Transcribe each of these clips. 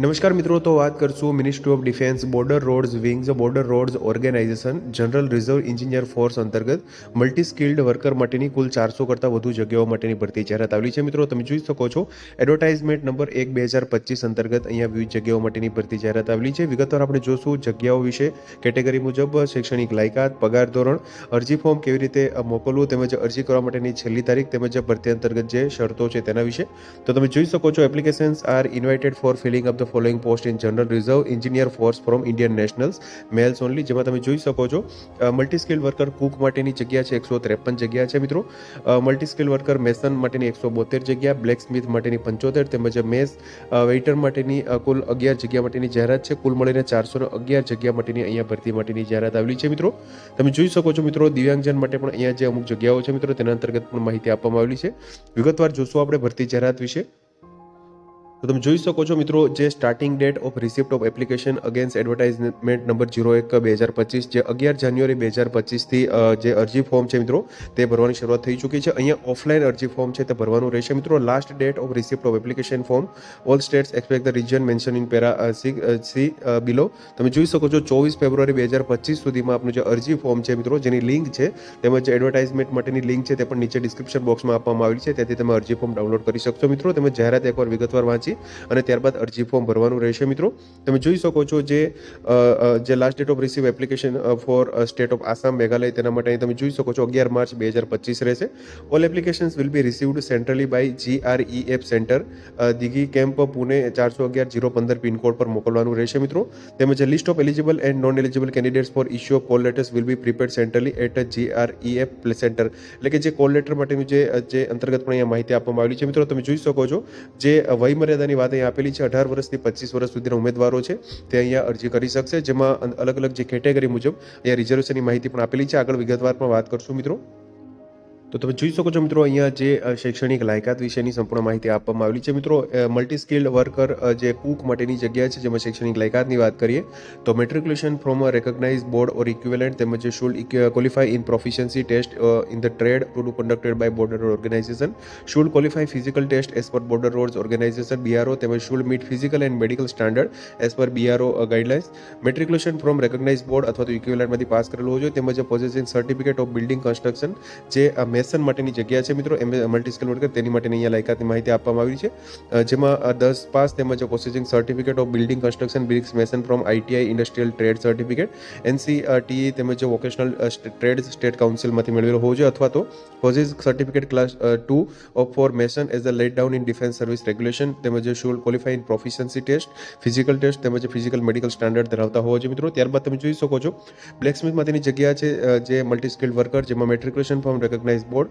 નમસ્કાર મિત્રો, તો વાત કરશું ministry of defence border roads wings border roads organisation general reserve engineer force અંતર્ગત મલ્ટી સ્કિલ્ડ વર્કર માટેની કુલ ચારસો કરતાં વધુ જગ્યાઓ માટેની ભરતી જાહેરાત આવેલી છે. મિત્રો, તમે જોઈ શકો છો એડવર્ટાઇઝમેન્ટ નંબર એક બે હજાર પચીસ અંતર્ગત અહીંયા વિવિધ જગ્યાઓ માટેની ભરતી જાહેરાત આવેલી છે. વિગતવાર આપણે જોશું જગ્યાઓ વિશે, કેટેગરી મુજબ, શૈક્ષણિક લાયકાત, પગાર ધોરણ, અરજી ફોર્મ કેવી રીતે મોકલવું તેમજ અરજી કરવા માટેની છેલ્લી તારીખ તેમજ ભરતી અંતર્ગત જે શરતો છે તેના વિશે. તો તમે જોઈ શકો છો applications are invited for filling up the following post in general reserve engineer force from Indian nationals males only જેમાં તમે જોઈ શકો છો. મલ્ટી સ્કિલ વર્કર કુક માટેની જગ્યા છે, એકસો ત્રેપન જગ્યા છે, મિત્રો. મલ્ટી સ્કિલ વર્કર મેસન માટેની એકસો બોતેર જગ્યા બ્લેક સ્મિથ માટેની પંચોતેર તેમજ મેસ વેઇટર માટેની કુલ અગિયાર જગ્યા માટેની જાહેરાત છે. કુલ મળીને ચારસો અગિયાર જગ્યા માટેની અહીંયા ભરતી માટેની જાહેરાત આવેલી છે, મિત્રો. તમે જોઈ શકો છો, મિત્રો, દિવ્યાંગજન માટે પણ અહીંયા જે અમુક જગ્યાઓ છે, મિત્રો, તેના અંતર્ગત પણ માહિતી આપવામાં આવેલી છે. વિગતવાર જોશું આપણે ભરતી જાહેરાત વિશે. તો તમે જોઈ શકો છો મિત્રો, જે starting date of receipt of application against advertisement number zero એક બે હજાર પચીસ, જે અગિયાર જાન્યુઆરી બે હજાર પચીસથી જે અરજી ફોર્મ છે મિત્રો, તે ભરવાની શરૂઆત થઈ ચૂકી છે. અહીંયા ઓફલાઈન અરજી ફોર્મ છે તે ભરવાનું રહેશે મિત્રો. Last date of receipt of application form all states expect the region mention in para C below તમે જોઈ શકો છો ચોવીસ ફેબ્રુઆરી બે હજાર પચીસ સુધીમાં આપનું જે અરજી ફોર્મ છે મિત્રો, જેની લિંક છે, તેમજ એડવર્ટાઇઝમેન્ટ માટેની લિંક છે તે પણ નીચે ડિસ્ક્રિપ્શન બોક્સમાં આપવામાં આવેલી છે. તેથી તમે અરજી ફોર્મ ડાઉનલોડ કરી શકશો મિત્રો. તમે જાહેરાત એકવાર વિગતવાર વાંચી અને ત્યારબાદ અરજી ફોર્મ ભરવાનું રહેશે મિત્રો. તમે જોઈ શકો છો જે જે last date of receive application for state of Assam Meghalaya તેના માટે તમે જોઈ શકો છો અગિયાર માર્ચ બે હજાર પચીસ રહેશે. All applications will be received centrally by G R E F centre Dighi camp, Pune ચારસો અગિયાર જીરો પંદર પિનકોડ પર મોકલવાનું રહેશે મિત્રો. તેમજ list of eligible and non eligible candidates for issue of call letters will be prepared centrally at G R E F centre એટલે કે જે કોલ લેટર માટેનું જે અંતર્ગત પણ અહીંયા માહિતી આપવામાં આવેલી છે મિત્રો. તમે જોઈ શકો છો જે વય મર્યાદાની વાત અહીં આપેલી છે. અઢાર વર્ષથી પચીસ વર્ષ સુધીના ઉમેદવારો છે. તે અહીંયા અરજી કરી શકશે. જેમાં અલગ અલગ જે કેટેગરી મુજબ અહીંયા રિઝર્વેશનની માહિતી પણ આપેલી છે. આગળ વિગતવાર પણ વાત કરશું મિત્રો. તો તમે જોઈ શકો છો મિત્રો અહીંયા જે અ, શૈક્ષણિક લાયકાત વિશેની સંપૂર્ણ માહિતી આપવામાં આવેલી છે. મિત્રો મલ્ટી સ્કિલ્ડ વર્કર જે કુક માટેની જગ્યા છે જેમાં શૈક્ષણિક લાયકાતની વાત કરીએ તો matriculation from a recognise board or equivalent તેમજ should qualify in proficiency test in the trade to do conducted by border organisation should qualify physical test as per border roads organisation BRO તેમજ should meet physical and medical standard as per BRO guidelines matriculation from recognise board અથવા તો ઇક્વિવેલન્ટમાંથી pass કરેલું હોવું જોઈએ તેમજ possessing certificate of building construction જે mason માટેની જગ્યા છે મિત્રો. એમ મલ્ટી વર્કર તેની માટેની અહીંયા લાયકાતની માહિતી આપવામાં આવી છે. જેમાં દસ પાસ તેમજ possessing certificate of building construction bricks mason from ITI industrial trade certificate NCTE તેમજ વોકેશનલ ટ્રેડ સ્ટેટ કાઉન્સિલમાંથી મેળવેલો હોવો જોઈએ. અથવા તો possess certificate class two of for mason as a laid down in defence service regulation તેમજ should qualify in proficiency test physical test તેમજ physical medical standard ધરાવતા હોવો જોઈએ મિત્રો. ત્યારબાદ તમે જોઈ શકો છો. બ્લેક સ્મિથ માટેની જગ્યા છે જે મલ્ટી સ્કિલ્ડ વર્કર જેમાં મેટ્રિક્યુલેશન ફોર્મ રેકોગ્નાઇઝ બોર્ડ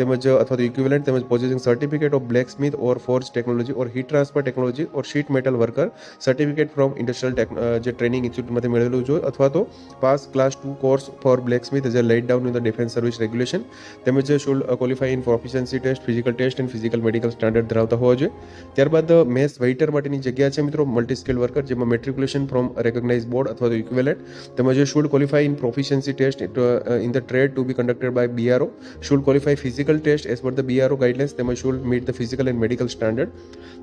તેમજ અથવા તો ઇક્વિવેલન્ટ તેમજ possessing certificate of blacksmith or force technology or heat transfer technology or sheet metal worker certificate from industrial જે ટ્રેનિંગ ઇન્સ્ટિટ્યૂટમાંથી મેળવેલું જોઈએ અથવા તો pass class two course for blacksmith as a laid down in the defence service regulation તેમજ should qualify in proficiency test physical test and physical medical standard ધરાવતા હોવા જોઈએ. ત્યારબાદ મેસ વેઇટર માટેની જગ્યા છે મિત્રો મલ્ટી સ્કિલ વર્કર જેમાં મેટ્રિક્યુલેશન ફ્રોમ રેકોગ્નાઇઝ બોર્ડ અથવા તો ઇક્વેલેટ તેમજ should qualify in proficiency test in the trade to be conducted by BRO should qualify physical test as per the BRO guidelines, તેમજ should meet the physical and medical standard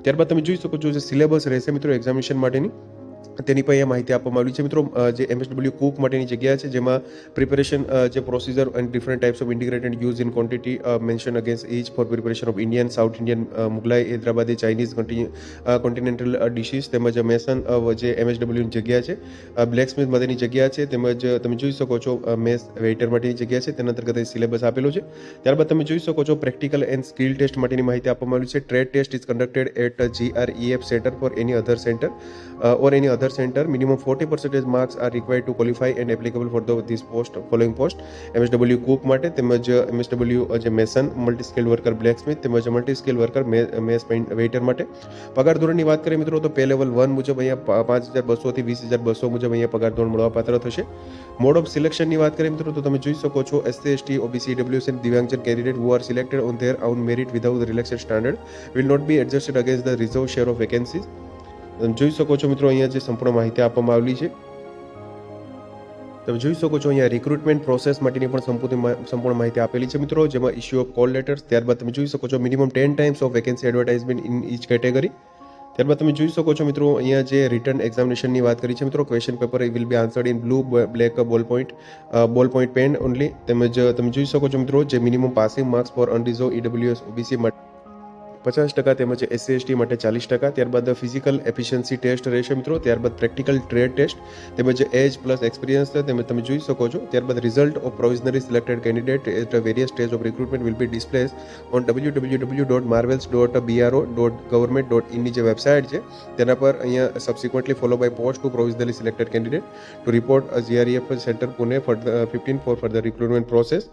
ત્યારબાદ તમે જોઈ શકો છો જે સિલેબસ રહેશે મિત્રો એક્ઝામિનેશન માટેની. તેની પર અહીંયા માહિતી આપવામાં આવી છે. મિત્રો જે એમએસડબલ્યુ કુક માટેની જગ્યા છે, જેમાં પ્રિપેરેશન જે procedure and different types of integrated use in quantity mention against each for preparation of Indian South Indian Mughlai Hyderabadi Chinese continental dishes તેમજ મેસન જે એમએસડબલ્યુની જગ્યા છે. બ્લેક સ્મિથ માટેની જગ્યા છે, તેમજ તમે જોઈ શકો છો મેસ વેઇટર માટેની જગ્યા છે, તેના અંતર્ગત સિલેબસ આપેલો છે. ત્યારબાદ તમે જોઈ શકો છો પ્રેક્ટિકલ એન્ડ સ્કિલ ટેસ્ટ માટેની માહિતી આપવામાં આવી છે. Trade test is conducted at GREF R centre for any other centre or any other centre minimum forty percentage marks are required to qualify and applicable for the this post following post MSW cook માટે તેમજ MSW જે mason multi skill worker blacksmith તેમજ multi skill worker mess waiter માટે. પગાર ધોરણની વાત કરીએ મિત્રો, તો પે લેવલ વન મુજબ અહીંયા પાંચ હજાર બસોથી વીસ હજાર બસો મુજબ અહીંયા પગાર ધોરણ મળવાપાત્ર થશે. મોડ ઓફ સિલેક્શનની વાત કરીએ મિત્રો, તો તમે જોઈ શકો છો SC ST OBC WS and divyangjan candidate who are selected on their on merit without relaxed standard will not be adjusted against the reserve share of vacancies જોઈ શકો છો મિત્રો, અહીંયા જે સંપૂર્ણ માહિતી આપવામાં આવેલી છે. તમે જોઈ શકો છો અહીંયા રિક્રુટમેન્ટ પ્રોસેસ માટેની પણ સંપૂર્ણ માહિતી આપેલી છે મિત્રો, જેમાં ઇસ્યુ ઓફ કોલ લેટર્સ ત્યારબાદ તમે જોઈ શકો છો minimum ten times of vacancy advertisement in each category ત્યારબાદ તમે જોઈ શકો છો મિત્રો, અહીંયા જે રિટર્ન એક્ઝામિનેશનની વાત કરી છે મિત્રો question paper will be answered in blue black ball point ball point pen only તેમજ તમે જોઈ શકો છો મિત્રો, જે minimum passing marks for unreserved EWS OBC માટે પચાસ ટકા તેમજ એસસી એસટી માટે ચાલીસ ટકા, ત્યારબાદ ફિઝિકલ એફિશિયન્સી ટેસ્ટ રહેશે મિત્રો, ત્યારબાદ પ્રેક્ટિકલ ટ્રેડ ટેસ્ટ તેમજ એજ પ્લસ એક્સપિરિયન્સ તેમજ તમે જોઈ શકો છો, ત્યારબાદ result of provisional selected candidate at various stage of recruitment will be displace on W W W dot marvels dot BRO dot government dot ઇનની જે વેબસાઇટ છે, તેના પર અહીંયા subsequently follow by post to provisional selected candidate to report GREF centre Pune for fifteen for further recruitment process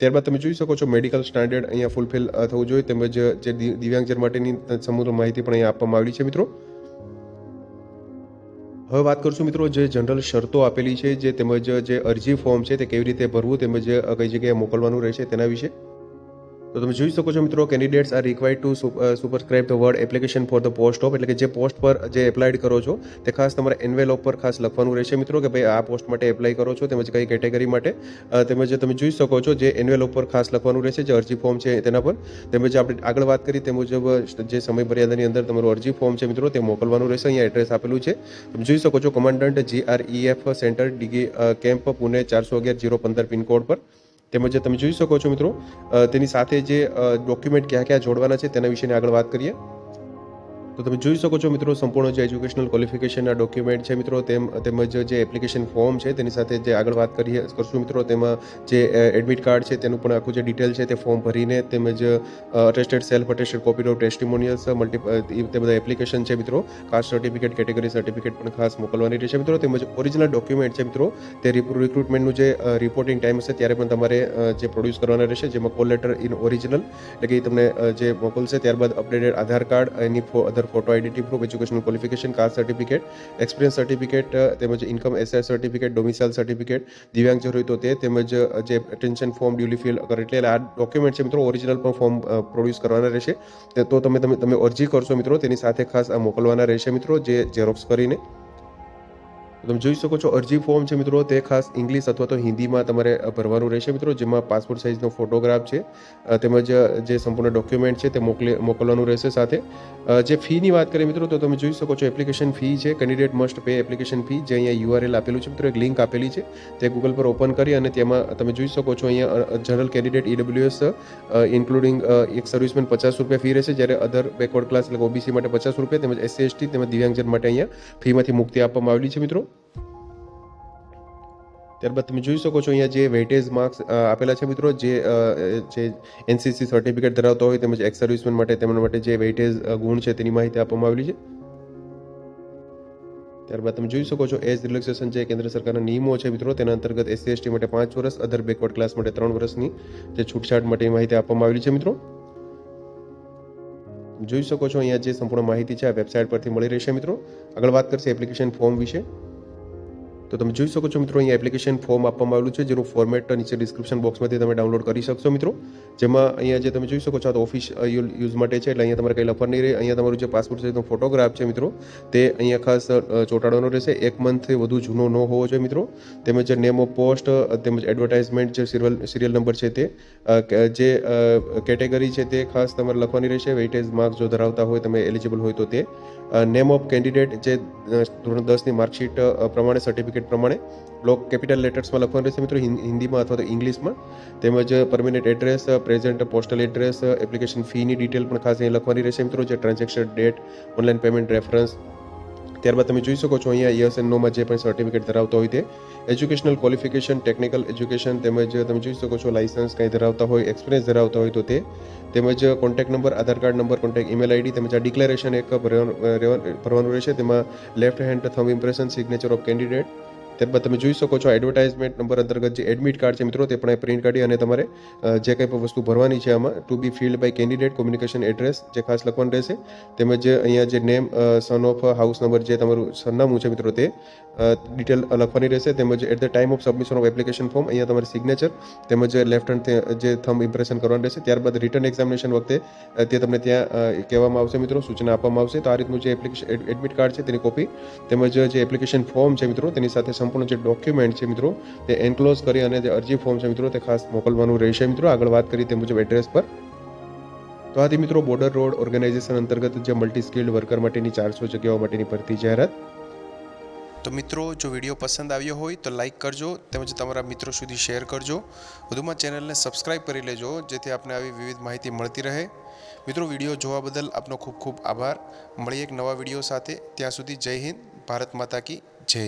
ત્યારબાદ તમે જોઈ શકો છો મેડિકલ સ્ટાન્ડર્ડ અહીંયા ફૂલફિલ થવું જોઈએ. તેમજ જે દિવ્યાંગજન માટેની સમગ્ર માહિતી પણ અહીંયા આપવામાં આવી છે, મિત્રો. હવે વાત કરશું, મિત્રો, જે જનરલ શરતો આપેલી છે, જે તેમજ જે અરજી ફોર્મ છે તે કેવી રીતે ભરવું તેમજ કઈ જગ્યાએ મોકલવાનું રહેશે તેના વિશે. તો તમે જોઈ શકો છો મિત્રો candidates are required to superscribe the word application for the post of એટલે કે જે પોસ્ટ પર જે એપ્લાઇડ કરો છો, તે ખાસ તમારે એનવેલ પર ખાસ લખવાનું રહેશે મિત્રો, કે ભાઈ આ પોસ્ટ માટે એપ્લાય કરો છો, તેમજ કઈ કેટેગરી માટે. તેમજ તમે જોઈ શકો છો જે એનવેલ પર ખાસ લખવાનું રહેશે, જે અરજી ફોર્મ છે તેના પર. તેમજ આપણે આગળ વાત કરી તે મુજબ જે સમય મર્યાદાની અંદર તમારું અરજી ફોર્મ છે મિત્રો, તે મોકલવાનું રહેશે, અહીંયા એડ્રેસ આપેલું છે. તમે જોઈ શકો છો commandant GREF centre Dighi camp Pune ચારસો અગિયાર, જીરો પંદર, પિનકોડ પર. તેમજ તમે જોઈ શકો છો મિત્રો તેની સાથે જે ડોક્યુમેન્ટ ક્યાં ક્યાં જોડવાના છે તેના વિશેની આગળ વાત કરીએ. તો તમે જોઈ શકો છો મિત્રો, સંપૂર્ણ જે એજ્યુકેશનલ ક્વોલિફિકેશનના ડોક્યુમેન્ટ છે મિત્રો, તેમ, તેમજ જે એપ્લિકેશન ફોર્મ છે, તેની સાથે જે આગળ વાત કરીએ, કરશું મિત્રો, તેમાં જે એડમિટ કાર્ડ છે, તેનું પણ આખું જે ડિટેલ છે તે ફોર્મ ભરીને તેમજ attested self attested copy of testimonials multi તે બધા એપ્લિકેશન છે મિત્રો કાસ્ટ સર્ટિફિકેટ કેટેગરી સર્ટિફિકેટ પણ ખાસ મોકલવાની રહેશે મિત્રો, તેમજ ઓરિજિનલ ડોક્યુમેન્ટ છે મિત્રો, તે રિક્રુટમેન્ટનું જે રિપોર્ટિંગ ટાઈમ હશે, ત્યારે પણ તમારે જે પ્રોડ્યુસ કરવાના રહેશે, જેમાં કોલ લેટર ઇન ઓરિજિનલ એટલે કે તમને જે મોકલશે, ત્યારબાદ updated Aadhaar card any other photo identity proof educational qualification caste certificate experience certificate તેમજ income SI certificate domicile certificate દિવ્યાંગ જો હોય તો તે, તેમજ જે ટેન્શન ફોર્મ ડ્યુલી ફિલ કરે એટલે આ ડોક્યુમેન્ટ છે મિત્રો ઓરિજિનલ પણ ફોર્મ પ્રોડ્યુસ કરવાના રહેશે. તો તમે તમે તમે અરજી કરશો મિત્રો, તેની સાથે ખાસ આ મોકલવાના રહેશે મિત્રો, જે ઝેરોક્સ કરીને. તમે જોઈ શકો છો, અરજી ફોર્મ છે મિત્રો, તે ખાસ ઇંગ્લિશ અથવા તો હિન્દીમાં તમારે ભરવાનું રહેશે મિત્રો, જેમાં પાસપોર્ટ સાઇઝનો ફોટોગ્રાફ છે તેમજ જે સંપૂર્ણ ડોક્યુમેન્ટ છે તે મોકલી, મોકલવાનું રહેશે સાથે. જે ફીની વાત કરીએ મિત્રો, તો તમે જોઈ શકો છો એપ્લિકેશન ફી છે candidate must pay application fee જે અહીંયા યુઆરએલ આપેલું છે મિત્રો, એક લિંક આપેલી છે, તે ગૂગલ પર ઓપન કરી અને તેમાં તમે જોઈ શકો છો અહીંયા general candidate EWS including ex serviceman પચાસ રૂપિયા ફી રહેશે, જ્યારે અધર બેકવર્ડ ક્લાસ એટલે ઓબીસી માટે પચાસ રૂપિયા, તેમજ એસસી એસટી તેમજ દિવ્યાંગજન માટે અહીંયા ફીમાંથી મુક્તિ આપવામાં આવેલી છે મિત્રો. ત્યારબાદ તમે જોઈ શકો છો અહીંયા જે વેઇટેજ માર્ક્સ આપેલા છે મિત્રો, જે જે એનસીસી સર્ટિફિકેટ ધરાવતો હોય તેમજ એક્સ સર્વિસમેન માટે, તેમના માટે જે વેઇટેજ ગુણ છે તેની માહિતી આપવામાં આવેલી છે. ત્યારબાદ તમે જોઈ શકો છો એજ રિલેક્સેશન જે કેન્દ્ર સરકારના નિયમો છે મિત્રો, તેના અંતર્ગત એસસી એસટી માટે પાંચ વર્ષ અધર બેકવર્ડ ક્લાસ માટે ત્રણ વર્ષની જે છૂટછાટ માટે માહિતી આપવામાં આવેલી છે મિત્રો. જોઈ શકો છો અહીંયા જે સંપૂર્ણ માહિતી છે આ વેબસાઇટ પરથી મળી રહેશે મિત્રો. આગળ વાત કરશે એપ્લિકેશન ફોર્મ વિશે. તો તમે જોઈ શકો છો મિત્રો, અહીંયા એપ્લિકેશન ફોર્મ આપવામાં આવેલું છે, જેનું ફોર્મેટ નીચે ડિસ્ક્રિપ્શન બોક્સમાંથી તમે ડાઉનલોડ કરી શકશો મિત્રો. જેમાં અહીંયા જે તમે જોઈ શકો છો તો ઓફિસ યુઝ માટે છે, એટલે અહીંયા તમારે કંઈ લફર નહીં રહે. અહીંયા તમારું જે પાસપોર્ટ સાઇઝનો ફોટોગ્રાફ છે મિત્રો, તે અહીંયા ખાસ ચોંટાડવાનો રહેશે. એક મંથથી વધુ જૂનો ન હોવો જોઈએ મિત્રો. તેમજ નેમ ઓફ પોસ્ટ તેમજ એડવર્ટાઇઝમેન્ટ જે સિરિયલ સિરિયલ નંબર છે તે જે કેટેગરી છે તે ખાસ તમારે લખવાની રહેશે. વેઇટેજ માર્ક્સ જો ધરાવતા હોય, તમે એલિજિબલ હોય તો તે. નેમ ઓફ કેન્ડિડેટ જે ધોરણ દસની માર્કશીટ પ્રમાણે સર્ટિફિકેટ પ્રમાણે બ્લોક કેપિટલ લેટર્સમાં લખવાનું રહેશે મિત્રો, હિન- હિન્દીમાં અથવા તો ઇંગ્લિશમાં. તેમજ permanent address present postal address application ફીની ડિટેલ પણ ખાસ અહીં લખવાની રહેશે મિત્રો, જે transaction date online payment reference ત્યારબાદ તમે જોઈ શકો છો અહીંયા યસ એન્ડ નોમાં જે પણ સર્ટિફિકેટ ધરાવતા હોય તે એજ્યુકેશનલ ક્વોલિફિકેશન ટેકનિકલ એજ્યુકેશન તેમજ તમે જોઈ શકો છો લાઇસન્સ કંઈ ધરાવતા હોય એક્સપિરિયન્સ ધરાવતા હોય તો તે તેમજ contact number Aadhaar card number contact email ID તેમજ આ ડિક્લેરેશન એક ભરવાનું રહેશે. તેમાં left hand thumb impression signature of candidate ત્યારબાદ તમે જોઈ શકો છો એડવર્ટાઇઝમેન્ટ નંબર અંતર્ગત જે એડમિટ કાર્ડ છે મિત્રો, તે પણ પ્રિન્ટ કાઢી અને તમારે જે કંઈ પણ વસ્તુ ભરવાની છે આમાં to be filled by candidate communication address જે ખાસ લખવાનું રહેશે, તેમજ અહીંયા જે name son of house number જે તમારું સરનામું છે મિત્રો તે ડિટેલ લખવાની રહેશે, તેમજ at the time of submission of application form અહીંયા તમારી સિગ્નેચર તેમજ લેફ્ટ હેન્ડ જે થમ ઇમ્પ્રેશન કરવાનું રહેશે, ત્યારબાદ રિટર્ન એક્ઝામિનેશન વખતે તે તમને ત્યાં કહેવામાં આવશે મિત્રો, સૂચના આપવામાં આવશે. તો આ રીતનું જે એપ્લિકેશન એડમિટ કાર્ડ છે તેની કોપી તેમજ જે એપ્લિકેશન ફોર્મ છે મિત્રો, તેની સાથે સંપૂર્ણ જે ડોક્યુમેન્ટ છે મિત્રો, તે એન્ક્લોઝ કરી અને જે અરજી ફોર્મ છે મિત્રો, તે ખાસ મોકલવાનું રહેશે મિત્રો. આગળ વાત કરી તે મુજબ એડ્રેસ પર. તો આથી મિત્રો બોર્ડર રોડ ઓર્ગેનાઇઝેશન અંતર્ગત જે મલ્ટી સ્કિલ્ડ વર્કર માટેની ચારસો જગ્યાઓ માટેની ભરતી જાહેરાત. તો મિત્રો, જો વીડિયો પસંદ આવ્યો હોય તો લાઈક કરજો, તેમજ તમારા મિત્રો સુધી શેર કરજો. વધુમાં ચેનલને સબસ્ક્રાઇબ કરી લેજો, જેથી આપને આવી વિવિધ માહિતી મળતી રહે. મિત્રો, વીડિયો જોવા બદલ આપનો ખૂબ ખૂબ આભાર. મળીએ એક નવા વીડિયો સાથે. ત્યાં સુધી જય હિન્દ, ભારત માતા કી જય.